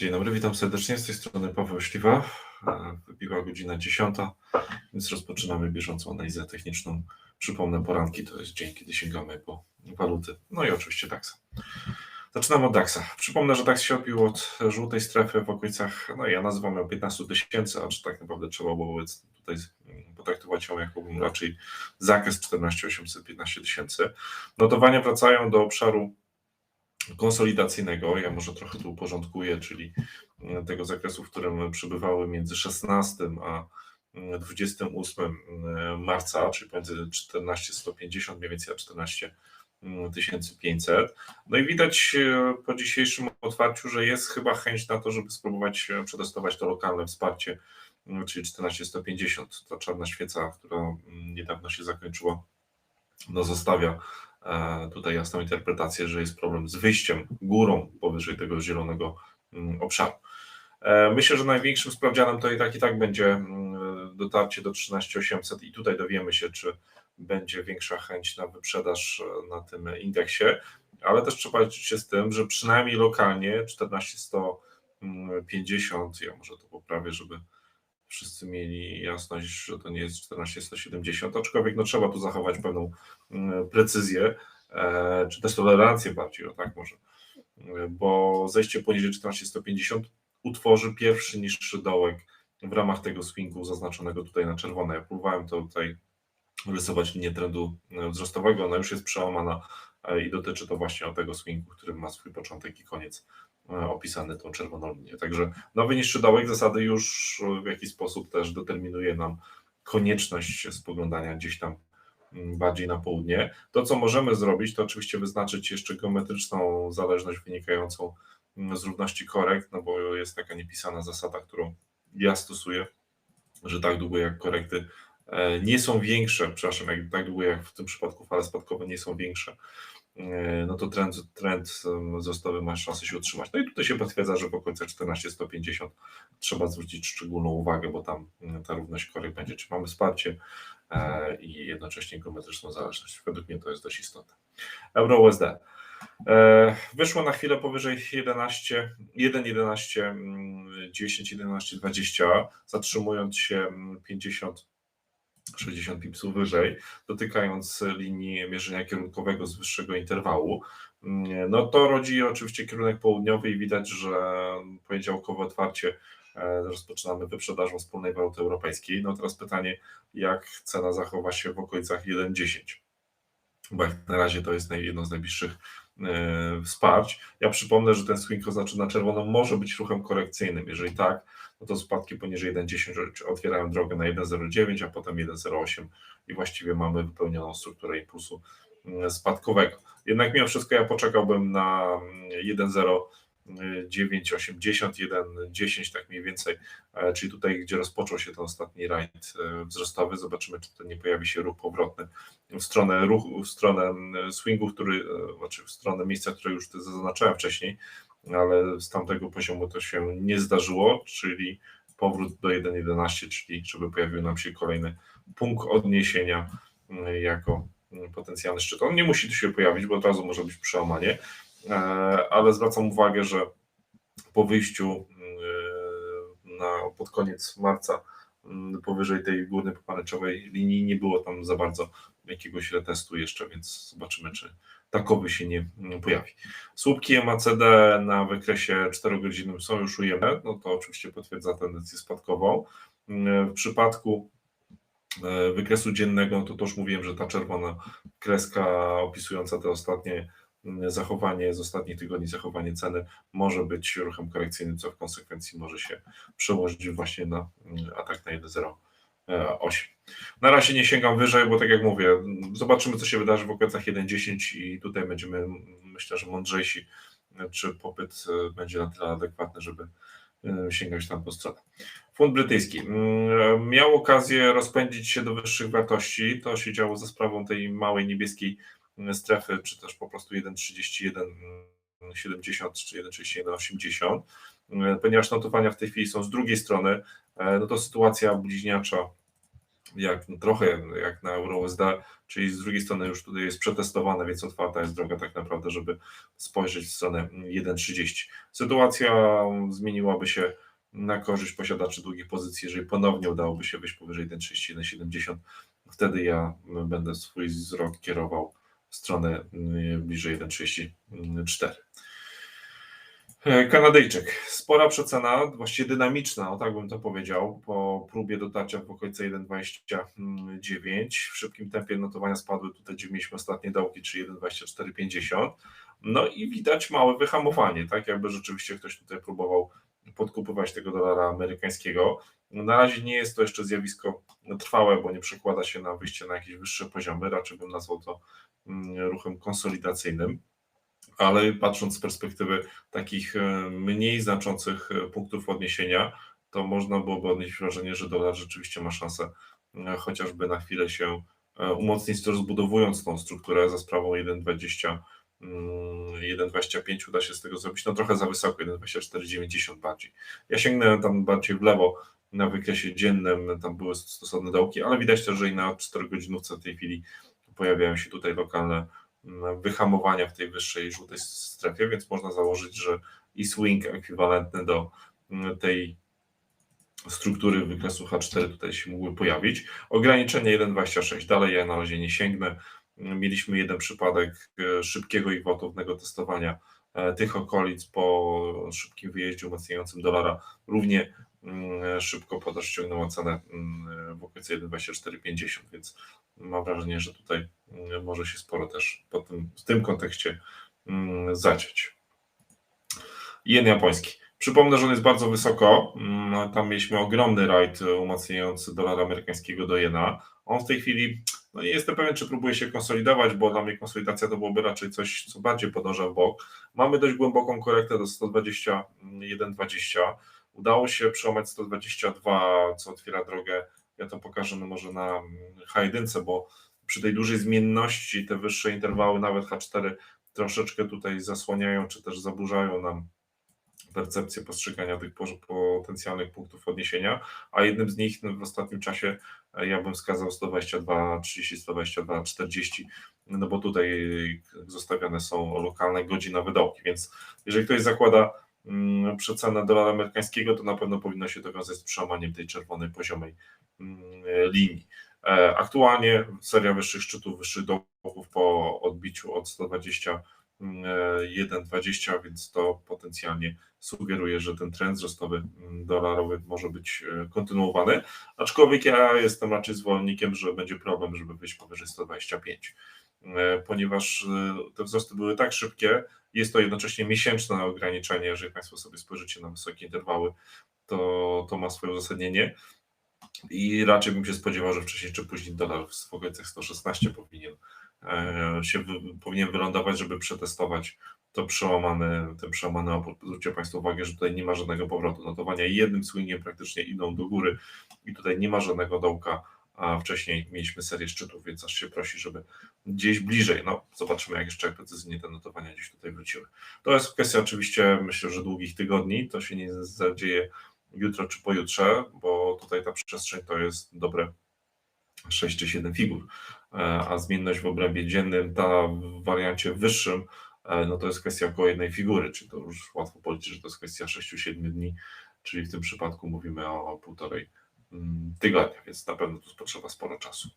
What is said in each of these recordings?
Dzień dobry, witam serdecznie. Z tej strony Paweł Śliwa. E, Wybiła godzina 10, więc rozpoczynamy bieżącą analizę techniczną. Przypomnę, poranki to jest dzień, kiedy sięgamy po waluty. No i oczywiście DAXa. Zaczynamy od DAXa. Przypomnę, że DAX się odbił od żółtej strefy w okolicach, no ja nazywam ją 15 tysięcy, acz tak naprawdę trzeba było tutaj potraktować ją jako raczej zakres 14 800, 15 tysięcy. Notowania wracają do obszaru konsolidacyjnego. Ja może trochę tu uporządkuję, czyli e, tego zakresu, w którym przybywały między 16 a 28 e, marca, czyli pomiędzy 14 150 mniej więcej a 14 1500. No i widać e, po dzisiejszym otwarciu, że jest chyba chęć na to, żeby spróbować przetestować to lokalne wsparcie, czyli 14 150. Ta czarna świeca, która niedawno się zakończyła, no zostawia E, tutaj jasną interpretację, że jest problem z wyjściem górą powyżej tego zielonego mm, obszaru. E, myślę, że największym sprawdzianem to i tak i tak będzie mm, dotarcie do 13800 i tutaj dowiemy się, czy będzie większa chęć na wyprzedaż e, na tym indeksie, ale też trzeba liczyć się z tym, że przynajmniej lokalnie 14150, ja może to poprawię, żeby wszyscy mieli jasność, że to nie jest 14170, aczkolwiek no, trzeba tu zachować pewną mm, precyzję, e, czy też tolerancję bardziej, o tak może, e, bo zejście poniżej 14150 utworzy pierwszy niższy dołek w ramach tego swingu zaznaczonego tutaj na czerwone. Ja próbowałem to tutaj rysować linię trendu e, wzrostowego, ona już jest przełamana i dotyczy to właśnie tego swingu, który ma swój początek i koniec E, opisany tą czerwoną linię. Także nowy niższy dołek zasady już w jakiś sposób też determinuje nam konieczność spoglądania gdzieś tam mm, bardziej na południe. To, co możemy zrobić, to oczywiście wyznaczyć jeszcze geometryczną zależność wynikającą mm, z równości korekt, no bo jest taka niepisana zasada, którą ja stosuję, że tak długo jak korekty e, nie są większe, przepraszam, jak, tak długo jak w tym przypadku fale spadkowe nie są większe E, no to trend, trend wzrostowy ma szansę się utrzymać. No i tutaj się potwierdza, że w okolicach 14-150 trzeba zwrócić szczególną uwagę, bo tam ta równość korek będzie, czy mamy wsparcie e, i jednocześnie geometryczną zależność. Według mnie to jest dość istotne. Euro USD. E, wyszło na chwilę powyżej 11, 1, 11, 10, 11, 20, zatrzymując się 50 mm, 60 pipsów wyżej, dotykając linii mierzenia kierunkowego z wyższego interwału. No to rodzi oczywiście kierunek południowy i widać, że poniedziałkowe otwarcie e, rozpoczynamy wyprzedażą wspólnej waluty europejskiej. No teraz pytanie, jak cena zachowa się w okolicach 1,10? Bo jak na razie to jest jedno z najbliższych wsparć. Ja przypomnę, że ten swing oznaczony na czerwono może być ruchem korekcyjnym. Jeżeli tak, no to spadki poniżej 1,10 otwierają drogę na 1,09, a potem 1,08 i właściwie mamy wypełnioną strukturę impulsu mm, spadkowego. Jednak mimo wszystko ja poczekałbym na 1,0980, 1,10 tak mniej więcej, e, czyli tutaj, gdzie rozpoczął się ten ostatni rajd e, wzrostowy. Zobaczymy, czy to nie pojawi się ruch powrotny w stronę ruchu, w stronę mm, swingu, który, e, znaczy w stronę miejsca, które już zaznaczałem wcześniej, ale z tamtego poziomu to się nie zdarzyło, czyli powrót do 1.11, czyli żeby pojawił nam się kolejny punkt odniesienia jako potencjalny szczyt. On nie musi tu się pojawić, bo od razu może być przełamanie, e, ale zwracam uwagę, że po wyjściu mm, na, pod koniec marca powyżej tej górnej pomarańczowej linii nie było tam za bardzo jakiegoś retestu jeszcze, więc zobaczymy, czy takowy się nie pojawi. Słupki MACD na wykresie 4-godzinnym są już ujemne, no to oczywiście potwierdza tendencję spadkową. W przypadku e, wykresu dziennego, to też mówiłem, że ta czerwona kreska opisująca te ostatnie zachowanie z ostatnich tygodni, zachowanie ceny może być ruchem korekcyjnym, co w konsekwencji może się przełożyć właśnie na atak na 1.0 8. Na razie nie sięgam wyżej, bo tak jak mówię, zobaczymy, co się wydarzy w okolicach 1.10 i tutaj będziemy, myślę, że mądrzejsi, czy popyt e, będzie na tyle adekwatny, żeby e, sięgać tam po stronę. Fund brytyjski mm, miał okazję rozpędzić się do wyższych wartości. To się działo za sprawą tej małej niebieskiej strefy, czy też po prostu 1,31 70 czy 1,3180, e, ponieważ notowania w tej chwili są z drugiej strony, no to sytuacja bliźniacza jak trochę jak na EuroUSD, czyli z drugiej strony już tutaj jest przetestowane, więc otwarta jest droga tak naprawdę, żeby spojrzeć w stronę 1.30. Sytuacja zmieniłaby się na korzyść posiadaczy długich pozycji, jeżeli ponownie udałoby się wyjść powyżej 1.30, 1.70, wtedy ja będę swój wzrok kierował stronę bliżej 1.34. E, Kanadyjczyk. Spora przecena, właściwie dynamiczna, o tak bym to powiedział, po próbie dotarcia w okolice 1,29. W szybkim tempie notowania spadły tutaj, gdzie mieliśmy ostatnie dołki, czyli 1,2450. No i widać małe wyhamowanie, tak jakby rzeczywiście ktoś tutaj próbował podkupywać tego dolara amerykańskiego. Na razie nie jest to jeszcze zjawisko trwałe, bo nie przekłada się na wyjście na jakieś wyższe poziomy, raczej bym nazwał to mm, ruchem konsolidacyjnym ale patrząc z perspektywy takich e, mniej znaczących e, punktów odniesienia, to można byłoby odnieść wrażenie, że dolar rzeczywiście ma szansę e, chociażby na chwilę się umocnić, rozbudowując tą strukturę za sprawą 1,20 1,25 mm, uda się z tego zrobić, no trochę za wysoko, 1,2490 bardziej. Ja sięgnę tam bardziej w lewo, na wykresie dziennym tam były stosowne dołki, ale widać też, że i na 4 godzinówce w tej chwili pojawiają się tutaj lokalne wyhamowania w tej wyższej żółtej strefie, więc można założyć, że i swing ekwiwalentny do mm, tej struktury wykresu H4 tutaj się mógłby pojawić. Ograniczenie 1,26, dalej ja na razie nie sięgnę. Mieliśmy jeden przypadek e, szybkiego i gwałtownego testowania e, tych okolic po szybkim wyjeździe umacniającym dolara. Równie mm, szybko podaż ściągnęła cenę mm, w okolicy 1,2450, więc mam wrażenie, że tutaj mm, może się sporo też po tym, w tym kontekście zaciąć. Jen japoński. Przypomnę, że on jest bardzo wysoko. Tam mieliśmy ogromny rajd umacniający dolara amerykańskiego do jena. On w tej chwili, no nie jestem pewien, czy próbuje się konsolidować, bo dla mnie konsolidacja to byłoby raczej coś, co bardziej podąża w bok. Mamy dość głęboką korektę do 121,20. Udało się przełamać 122, co otwiera drogę ja to pokażę no może na H1, bo przy tej dużej zmienności te wyższe interwały, nawet H4, troszeczkę tutaj zasłaniają, czy też zaburzają nam percepcję postrzegania tych potencjalnych punktów odniesienia, a jednym z nich no, w ostatnim czasie e, ja bym wskazał 122, 30, 122, 40, no bo tutaj zostawiane są lokalne godziny wydałki, więc jeżeli ktoś zakłada mm, przecenę dolara amerykańskiego, to na pewno powinno się to wiązać z przełamaniem tej czerwonej poziomej mm, linii. E, aktualnie seria wyższych szczytów, wyższych dołów po odbiciu od 120 1,20, więc to potencjalnie sugeruje, że ten trend wzrostowy mm, dolarowy może być e, kontynuowany. Aczkolwiek ja jestem raczej zwolennikiem, że będzie problem, żeby wyjść powyżej 125, e, ponieważ e, te wzrosty były tak szybkie. Jest to jednocześnie miesięczne ograniczenie, jeżeli Państwo sobie spojrzycie na wysokie interwały, to, to ma swoje uzasadnienie. I raczej bym się spodziewał, że wcześniej czy później dolar w okolicach 116 powinien się powinien wylądować, żeby przetestować to przełamane, ten przełamany opór. Zwróćcie Państwo uwagę, że tutaj nie ma żadnego powrotu. Notowania jednym swingiem praktycznie idą do góry i tutaj nie ma żadnego dołka, a wcześniej mieliśmy serię szczytów, więc aż się prosi, żeby gdzieś bliżej, no zobaczymy jak jeszcze precyzyjnie te notowania gdzieś tutaj wróciły. To jest kwestia oczywiście, myślę, że długich tygodni, to się nie zadzieje jutro czy pojutrze, bo tutaj ta przestrzeń to jest dobre 6 czy 7 figur, e, a zmienność w obrębie dziennym, ta w wariancie wyższym, e, no to jest kwestia około jednej figury, czyli to już łatwo policzyć, że to jest kwestia 6-7 dni, czyli w tym przypadku mówimy o półtorej mm, tygodnia, więc na pewno tu potrzeba sporo czasu.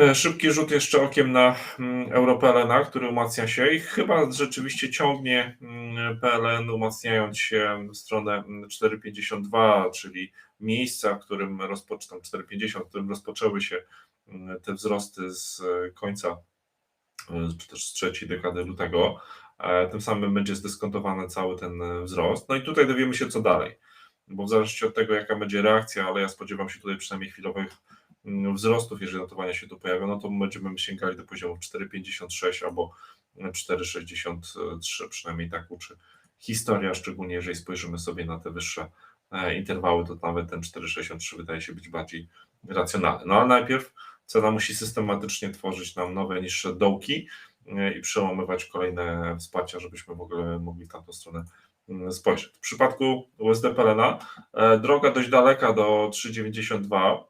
E, szybki rzut jeszcze okiem na mm, EuroPLN, który umacnia się i chyba rzeczywiście ciągnie mm, PLN umacniając się w stronę 4,52, mm, czyli miejsca, w którym rozpoczną 4,50, w którym rozpoczęły się te wzrosty z końca e, czy też z trzeciej dekady lutego. E, tym samym będzie zdyskontowany cały ten wzrost. No i tutaj dowiemy się co dalej, bo w zależności od tego, jaka będzie reakcja, ale ja spodziewam się tutaj przynajmniej chwilowych wzrostów, jeżeli notowania się tu pojawią, no to będziemy sięgali do poziomów 4,56 albo 4,63, przynajmniej tak uczy historia, szczególnie jeżeli spojrzymy sobie na te wyższe e, interwały, to nawet ten 4,63 wydaje się być bardziej racjonalny. No ale najpierw cena musi systematycznie tworzyć nam nowe, niższe dołki e, i przełamywać kolejne wsparcia, żebyśmy w ogóle mogli w tamtą stronę mm, spojrzeć. W przypadku USD Pelena e, droga dość daleka do 3,92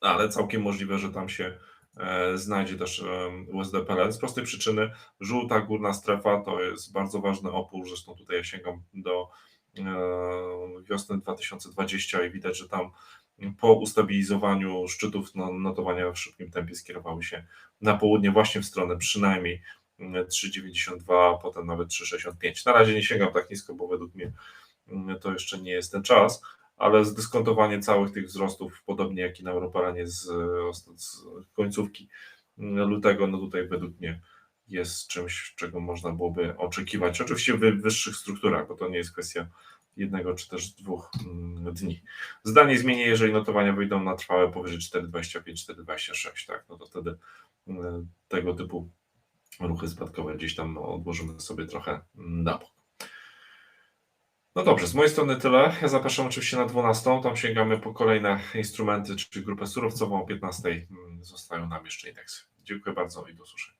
ale całkiem możliwe, że tam się e, znajdzie też e, USD PLN z prostej przyczyny. Żółta górna strefa to jest bardzo ważny opór, zresztą tutaj ja sięgam do e, wiosny 2020 i widać, że tam po ustabilizowaniu szczytów no, notowania w szybkim tempie skierowały się na południe właśnie w stronę przynajmniej 3,92, a potem nawet 3,65. Na razie nie sięgam tak nisko, bo według mnie mm, to jeszcze nie jest ten czas, ale zdyskontowanie całych tych wzrostów, podobnie jak i na Europaranie z, z końcówki lutego, no tutaj według mnie jest czymś, czego można byłoby oczekiwać. Oczywiście w wyższych strukturach, bo to nie jest kwestia jednego czy też dwóch mm, dni. Zdanie zmienię, jeżeli notowania wyjdą na trwałe powyżej 4,25, 4,26, tak, no to wtedy mm, tego typu ruchy spadkowe gdzieś tam odłożymy sobie trochę na bok. No dobrze, z mojej strony tyle. Ja zapraszam oczywiście na 12. Tam sięgamy po kolejne instrumenty, czyli grupę surowcową. O 15 mm, zostają nam jeszcze indeksy. Dziękuję bardzo i do usłyszenia.